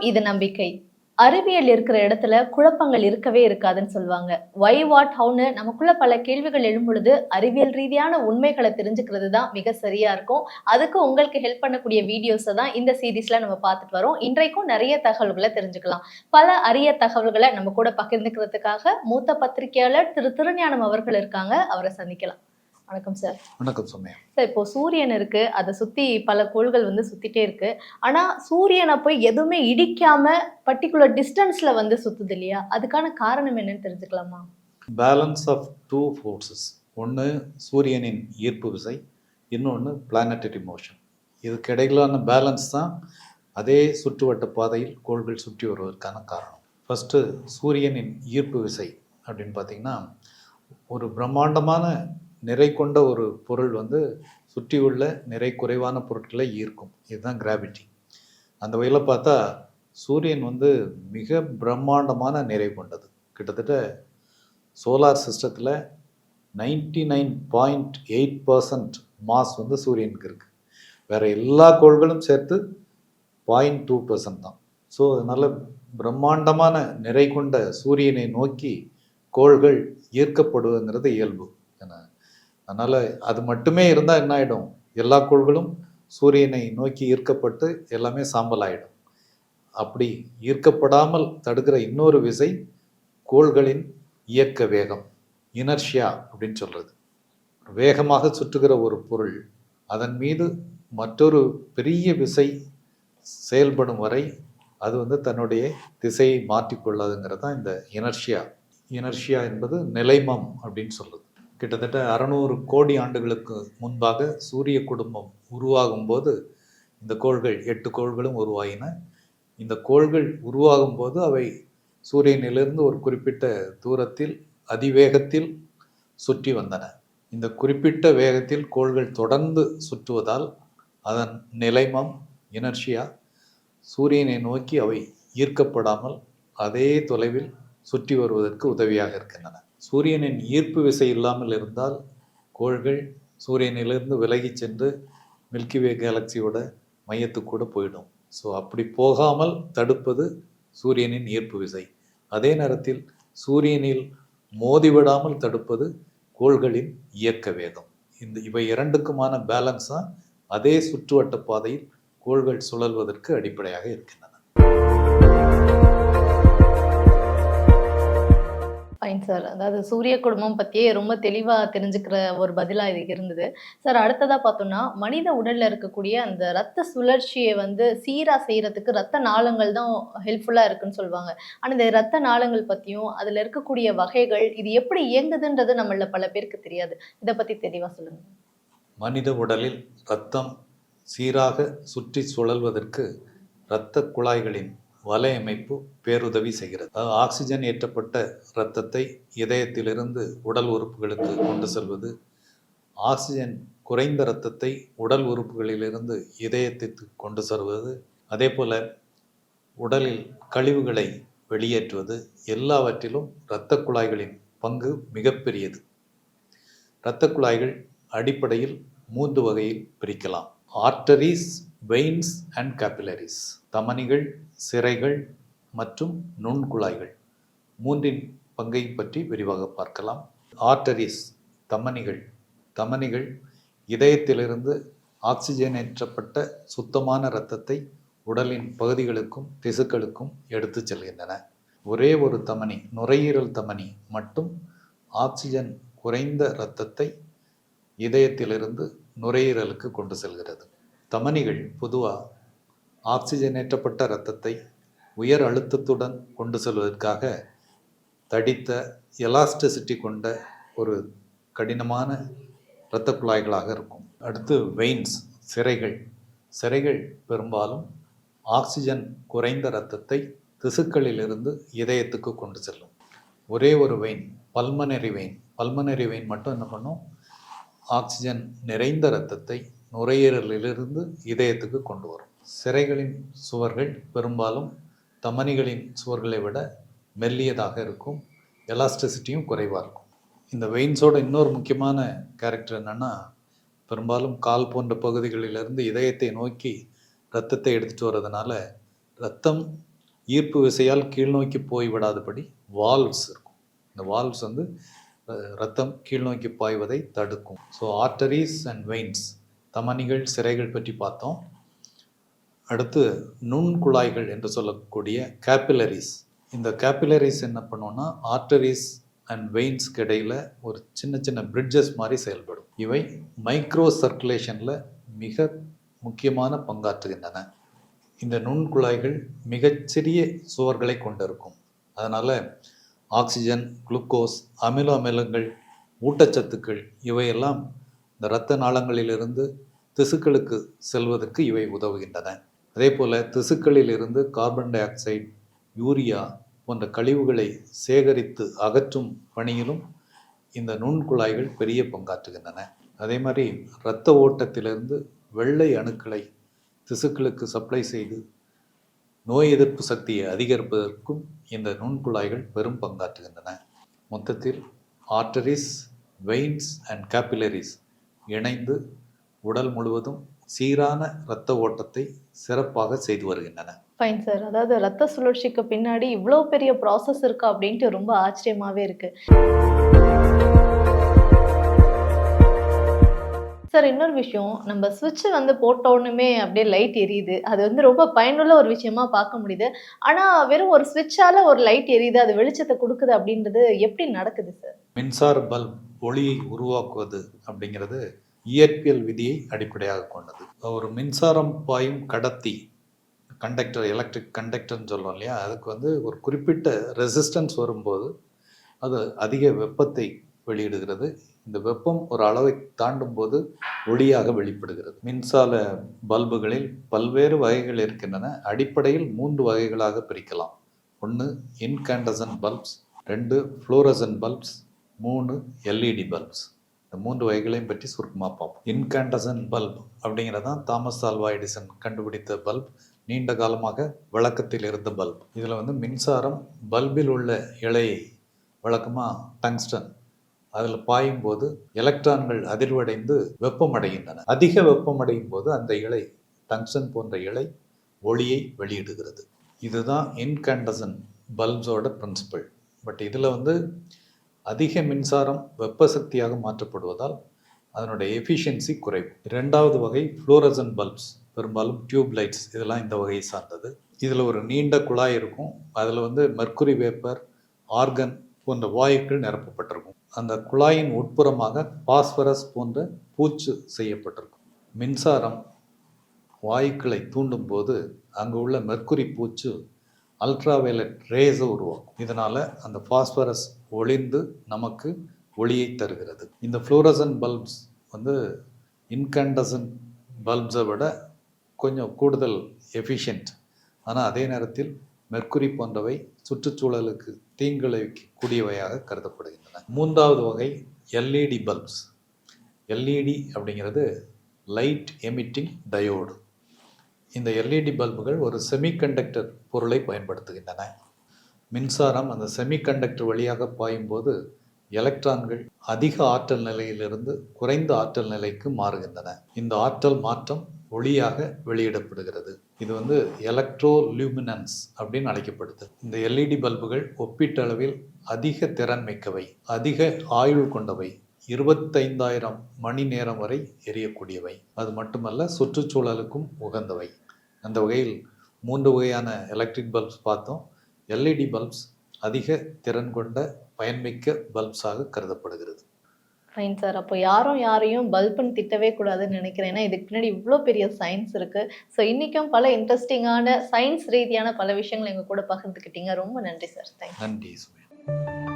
இது நம்பிக்கை. அறிவியல் இருக்கிற இடத்துல குழப்பங்கள் இருக்கவே இருக்காதுன்னு சொல்லுவாங்க. வை வாட் ஹவுன்னு நமக்குள்ள பல கேள்விகள் எழும்பொழுது அறிவியல் ரீதியான உண்மைகளை தெரிஞ்சுக்கிறது தான் மிக சரியா இருக்கும். அதுக்கு உங்களுக்கு ஹெல்ப் பண்ணக்கூடிய வீடியோஸை தான் இந்த சீரீஸ்ல நம்ம பார்த்துட்டு வரோம். இன்றைக்கும் நிறைய தகவல்களை தெரிஞ்சுக்கலாம். பல அரிய தகவல்களை நம்ம கூட பகிர்ந்துக்கிறதுக்காக மூத்த பத்திரிகையாளர் திரு திருஞானம் அவர்கள் இருக்காங்க. அவரை சந்திக்கலாம். வணக்கம் சார் வணக்கம் சௌமியா. சார் இப்போ சூரியன் இருக்கு அதை சுத்தி பல கோள்கள் வந்து சுத்திட்டே இருக்கு. ஆனா சூரியனை போய் எதுவுமே இடிக்காம பர்டிகுலர் டிஸ்டன்ஸ்ல வந்து சுத்துது இல்லையா? அதுக்கான காரணம் என்னன்னு தெரிஞ்சுக்கலாமா? பேலன்ஸ் ஆஃப் டூ ஃபோர்ஸஸ் ஒன்று சூரியனின் ஈர்ப்பு விசை இன்னொன்று பிளானட்டரி மோஷன் இதுக்கு இடையிலான பேலன்ஸ் தான் அதே சுற்றுவட்ட பாதையில் கோள்கள் சுற்றி வருவதற்கான காரணம். ஃபஸ்ட்டு சூரியனின் ஈர்ப்பு விசை அப்படின்னு பார்த்தீங்கன்னா ஒரு பிரம்மாண்டமான நிறை கொண்ட ஒரு பொருள் வந்து சுற்றியுள்ள நிறை குறைவான பொருட்களை ஈர்க்கும். இதுதான் கிராவிட்டி அந்த வகையில் பார்த்தா சூரியன் வந்து மிக பிரம்மாண்டமான நிறை கொண்டது. கிட்டத்தட்ட சோலார் சிஸ்டத்தில் ninety nine point eight percent mass வந்து சூரியனுக்கு இருக்குது வேறு எல்லா கோள்களும் சேர்த்து பாயிண்ட் டூ பர்சன்ட் தான். ஸோ அதனால் பிரம்மாண்டமான நிறை கொண்ட சூரியனை நோக்கி கோள்கள் ஈர்க்கப்படுவதுங்கிறது இயல்பு. அதனால் அது மட்டுமே இருந்தால் என்ன ஆகிடும் எல்லா கோள்களும் சூரியனை நோக்கி ஈர்க்கப்பட்டு எல்லாமே சாம்பல் ஆகிடும் அப்படி ஈர்க்கப்படாமல் தடுக்கிற இன்னொரு விசை கோள்களின் இயக்க வேகம் இனர்ஷியா அப்படின்னு சொல்கிறது வேகமாக சுற்றுகிற ஒரு பொருள் அதன் மீது மற்றொரு பெரிய விசை செயல்படும் வரை அது வந்து தன்னுடைய திசையை மாற்றிக்கொள்ளாதுங்கிறது தான் இந்த இனர்ஷியா. இனர்ஷியா என்பது நிலைமம் அப்படின்னு சொல்லுது கிட்டத்தட்ட அறநூறு கோடி ஆண்டுகளுக்கு முன்பாக சூரிய குடும்பம் உருவாகும் போது இந்த கோள்கள் எட்டு கோள்களும் உருவாகின இந்த கோள்கள் உருவாகும் போது அவை சூரியனிலிருந்து ஒரு குறிப்பிட்ட தூரத்தில் அதிவேகத்தில் சுற்றி வந்தன. இந்த குறிப்பிட்ட வேகத்தில் கோள்கள் தொடர்ந்து சுற்றுவதால் அதன் நிலைமம் இனர்ஷியா சூரியனை நோக்கி அவை ஈர்க்கப்படாமல் அதே தொலைவில் சுற்றி வருவதற்கு உதவியாக இருக்கின்றன. சூரியனின் ஈர்ப்பு விசை இல்லாமல் இருந்தால் கோள்கள் சூரியனிலிருந்து விலகிச் சென்று மில்கிவே கேலக்சியோட மையத்துக்கூட போயிடும். ஸோ அப்படி போகாமல் தடுப்பது சூரியனின் ஈர்ப்பு விசை. அதே நேரத்தில் சூரியனில் மோதிவிடாமல் தடுப்பது கோள்களின் இயக்க வேகம். இந்த இவை இரண்டுக்குமான பேலன்ஸ் தான் அதே சுற்றுவட்ட பாதையில் கோள்கள் சுழல்வதற்கு அடிப்படையாக இருக்கின்றன. சார். அதாவது சூரிய குடும்பம் பற்றியே ரொம்ப தெளிவாக தெரிஞ்சுக்கிற ஒரு பதிலாக இது இருந்தது. சார் அடுத்ததாக பார்த்தோம்னா மனித உடலில் இருக்கக்கூடிய அந்த ரத்த சுழற்சியை வந்து சீராக செய்கிறதுக்கு ரத்த நாளங்கள் தான் ஹெல்ப்ஃபுல்லாக இருக்குன்னு சொல்லுவாங்க. ஆனால் இந்த ரத்த நாளங்கள் பற்றியும் அதில் இருக்கக்கூடிய வகைகள் இது எப்படி இயங்குதுன்றது நம்மள பல பேருக்கு தெரியாது. இதை பற்றி தெளிவாக சொல்லுங்கள் மனித உடலில் ரத்தம் சீராக சுற்றி சுழல்வதற்கு இரத்த குழாய்களின் வலையமைப்பு பேருதவி செய்கிறது? அதாவது ஆக்சிஜன் ஏற்றப்பட்ட இரத்தத்தை இதயத்திலிருந்து உடல் உறுப்புகளுக்கு கொண்டு செல்வது. ஆக்சிஜன் குறைந்த இரத்தத்தை உடல் உறுப்புகளிலிருந்து இதயத்திற்கு கொண்டு செல்வது. அதே போல் உடலில் கழிவுகளை வெளியேற்றுவது. எல்லாவற்றிலும் இரத்த குழாய்களின் பங்கு மிகப்பெரியது. இரத்த குழாய்கள் அடிப்படையில் மூன்று வகையில் பிரிக்கலாம். ஆர்டரிஸ் வெயின்ஸ் அண்ட் கேபிலரிஸ் தமனிகள் சிறைகள் மற்றும் நுண்குழாய்கள். மூன்றின் பங்கை பற்றி விரிவாக பார்க்கலாம். ஆர்டரிஸ் தமனிகள். தமனிகள் இதயத்திலிருந்து ஆக்சிஜனேற்றப்பட்ட சுத்தமான இரத்தத்தை உடலின் பகுதிகளுக்கும் திசுக்களுக்கும் எடுத்துச் செல்கின்றன. ஒரே ஒரு தமனி நுரையீரல் தமனி மட்டும் ஆக்சிஜன் குறைந்த இரத்தத்தை இதயத்திலிருந்து நுரையீரலுக்கு கொண்டு செல்கிறது. தமனிகள் பொதுவாக ஆக்சிஜனேற்றப்பட்ட இரத்தத்தை உயர் அழுத்தத்துடன் கொண்டு செல்வதற்காக தடித்த எலாஸ்டிசிட்டி கொண்ட ஒரு கடினமான இரத்த குழாய்களாக இருக்கும். அடுத்து வெயின்ஸ் சிறைகள். சிறைகள் பெரும்பாலும் ஆக்சிஜன் குறைந்த இரத்தத்தை திசுக்களிலிருந்து இதயத்துக்கு கொண்டு செல்லும். ஒரே ஒரு vein pulmonary vein pulmonary vein மட்டும் என்ன பண்ணும்? ஆக்சிஜன் நிறைந்த இரத்தத்தை நுரையீரலிலிருந்து இதயத்துக்கு கொண்டு வரும். சிறைகளின் சுவர்கள் பெரும்பாலும் தமனிகளின் சுவர்களை விட மெல்லியதாக இருக்கும். எலாஸ்டிசிட்டியும் குறைவாக இருக்கும். இந்த வெயின்ஸோட இன்னொரு முக்கியமான கேரக்டர் என்னென்னா பெரும்பாலும் கால் போன்ற பகுதிகளிலிருந்து இதயத்தை நோக்கி ரத்தத்தை எடுத்துகிட்டு வர்றதுனால ரத்தம் ஈர்ப்பு விசையால் கீழ்நோக்கி போய் விடாதபடி வால்வ்ஸ் இருக்கும். இந்த வால்வ்ஸ் வந்து ரத்தம் கீழ்நோக்கி பாய்வதை தடுக்கும். ஸோ ஆர்டரிஸ் அண்ட் வெயின்ஸ் தமனிகள் சிறைகள் பற்றி பார்த்தோம். அடுத்து நுண்குழாய்கள் என்று சொல்லக்கூடிய கேபிலரிஸ் இந்த கேபிலரிஸ் என்ன பண்ணுவோம்னா ஆர்டரிஸ் அண்ட் வெயின்ஸ்க்கு இடையில் ஒரு சின்ன சின்ன பிரிட்ஜஸ் மாதிரி செயல்படும். இவை மைக்ரோ சர்க்குலேஷனில் மிக முக்கியமான பங்காற்றுகின்றன. இந்த நுண்குழாய்கள் மிகச்சிறிய சுவர்களை கொண்டிருக்கும். அதனால் ஆக்சிஜன் குளுக்கோஸ் அமில அமிலங்கள் ஊட்டச்சத்துக்கள் இவையெல்லாம் இந்த இரத்த நாளங்களிலிருந்து திசுக்களுக்கு செல்வதற்கு இவை உதவுகின்றன. அதே போல் திசுக்களிலிருந்து கார்பன் டை ஆக்சைடு யூரியா போன்ற கழிவுகளை சேகரித்து அகற்றும் பணியிலும் இந்த நுண்குழாய்கள் பெரிய பங்காற்றுகின்றன. அதே மாதிரி இரத்த ஓட்டத்திலிருந்து வெள்ளை அணுக்களை திசுக்களுக்கு சப்ளை செய்து நோய் எதிர்ப்பு சக்தியை அதிகரிப்பதற்கும் இந்த நுண்குழாய்கள் பெரும் பங்காற்றுகின்றன. மொத்தத்தில் ஆர்டரிஸ் வெயின்ஸ் அண்ட் கேபிலரிஸ் இணைந்து உடல் முழுவதும் சீரான இரத்த ஓட்டத்தை சிறப்பாக செய்து வருகின்றன. ஃபைன் சார் அதாவது ரத்த சுழற்சிக்கு பின்னாடி இவ்வளோ பெரிய ப்ராசஸ் இருக்கா அப்படின்ட்டு ரொம்ப ஆச்சரியமாவே இருக்கு. சார் இன்னொரு விஷயம். நம்ம சுவிட்ச் வந்து போட்ட உடனே அப்படியே லைட் எரியுது. அது வந்து ரொம்ப பயனுள்ள ஒரு விஷயமா பார்க்க முடியுது. ஆனா வெறும் ஒரு சுவிட்சால ஒரு லைட் எரியுது அது வெளிச்சத்தை கொடுக்குது அப்படின்றது எப்படி நடக்குது சார் மின்சார பல்ப் ஒளியை உருவாக்குவது அப்படிங்கிறது இயற்பியல் விதியை அடிப்படையாக கொண்டது. ஒரு மின்சாரம் பாயும் கடத்தி கண்டக்டர் எலக்ட்ரிக் கண்டக்டர்னு சொல்லுவோம் இல்லையா? அதுக்கு வந்து ஒரு குறிப்பிட்ட ரெசிஸ்டன்ஸ் வரும்போது அது அதிக வெப்பத்தை வெளியிடுகிறது. இந்த வெப்பம் ஒரு அளவை தாண்டும் போது ஒளியாக வெளிப்படுகிறது. மின்சார பல்புகளில் பல்வேறு வகைகள் இருக்கின்றன. அடிப்படையில் மூன்று வகைகளாக பிரிக்கலாம். ஒன்று இன்கேண்டசன் பல்ப்ஸ் ரெண்டு ஃப்ளோரசன் பல்ப்ஸ் மூணு எல்இடி பல்ப்ஸ் இந்த மூன்று வகைகளையும் பற்றி சுருக்கமாக பார்ப்போம். இன்கேண்டசன் பல்ப் அப்படிங்கிறது தான் தாமஸ் ஆல்வா எடிசன் கண்டுபிடித்த பல்ப். நீண்ட காலமாக வழக்கத்தில் இருந்த பல்ப். இதில் வந்து மின்சாரம் பல்பில் உள்ள இலையை வழக்கமாக டங்ஸ்டன். அதில் பாயும் போது எலக்ட்ரான்கள் அதிர்வடைந்து வெப்பமடைகின்றன. அதிக வெப்பமடையும் போது அந்த இலை டங்ஸ்டன் போன்ற இலை ஒளியை வெளியிடுகிறது. இதுதான் இன்கேண்டசன் பல்ப்ஸோட பிரின்சிபல் பட் இதில் வந்து அதிக மின்சாரம் வெப்ப சக்தியாக மாற்றப்படுவதால் அதனுடைய எஃபிஷியன்சி குறைவு. இரண்டாவது வகை ஃப்ளோரசன் பல்ப்ஸ் பெரும்பாலும் டியூப் லைட்ஸ் இதெல்லாம் இந்த வகையை சார்ந்தது. இதில் ஒரு நீண்ட குழாய் இருக்கும். அதில் வந்து மெர்க்குரி வேப்பர் ஆர்கன் போன்ற வாயுக்கள் நிரப்பப்பட்டிருக்கும். அந்த குழாயின் உட்புறமாக பாஸ்பரஸ் போன்ற பூச்சு செய்யப்பட்டிருக்கும். மின்சாரம் வாயுக்களை தூண்டும் போது அங்கு உள்ள மெர்க்குரி பூச்சு அல்ட்ரா வயலட் ரேஸை உருவாக்கும். இதனால் அந்த ஃபாஸ்பரஸ் ஒளிந்து நமக்கு ஒளியை தருகிறது. இந்த ஃப்ளோரசன் பல்ப்ஸ் வந்து இன்கண்டசன் பல்ப்ஸை விட கொஞ்சம் கூடுதல் எஃபிஷியன்ட் ஆனால் அதே நேரத்தில் மெர்க்குரி போன்றவை சுற்றுச்சூழலுக்கு தீங்கிழைக்கக்கூடியவையாக கருதப்படுகின்றன. மூன்றாவது வகை எல்இடி பல்ப்ஸ் எல்இடி அப்படிங்கிறது லைட் எமிட்டிங் டயோடு இந்த எல்இடி பல்புகள் ஒரு செமிகண்டக்டர் பொருளை பயன்படுத்துகின்றன. மின்சாரம் அந்த செமிகண்டக்டர் வழியாக பாயும்போது எலக்ட்ரான்கள் அதிக ஆற்றல் நிலையிலிருந்து குறைந்த ஆற்றல் நிலைக்கு மாறுகின்றன. இந்த ஆற்றல் மாற்றம் ஒளியாக வெளியிடப்படுகிறது. இது வந்து எலக்ட்ரோ லியூமினன்ஸ் அப்படின்னு அழைக்கப்படுது. இந்த எல்இடி பல்புகள் ஒப்பீட்டளவில் அதிக திறன் மிக்கவை அதிக ஆயுள் கொண்டவை இருபத்தைந்தாயிரம் மணி நேரம் வரை எரியக்கூடியவை. அது மட்டுமல்ல சுற்றுச்சூழலுக்கும் உகந்தவை. அந்த வகையில் மூன்று வகையான எலக்ட்ரிக் பல்ப்ஸ் பார்த்தோம். எல்இடி பல்ப்ஸ் அதிக திறன் கொண்ட பயன்மிக்க பல்ப்ஸாக கருதப்படுகிறது. ஃபைன் சார் அப்போ யாரும் யாரையும் பல்புன்னு திட்டவே கூடாதுன்னு நினைக்கிறேன். ஏன்னா இதுக்கு பின்னாடி இவ்வளோ பெரிய சயின்ஸ் இருக்கு. ஸோ இன்னைக்கும் பல இன்ட்ரெஸ்டிங்கான சயின்ஸ் ரீதியான பல விஷயங்களை எங்க கூட பகிர்ந்துக்கிட்டீங்க. ரொம்ப நன்றி சார் தேங்க்ஸ் நன்றி சுமையா.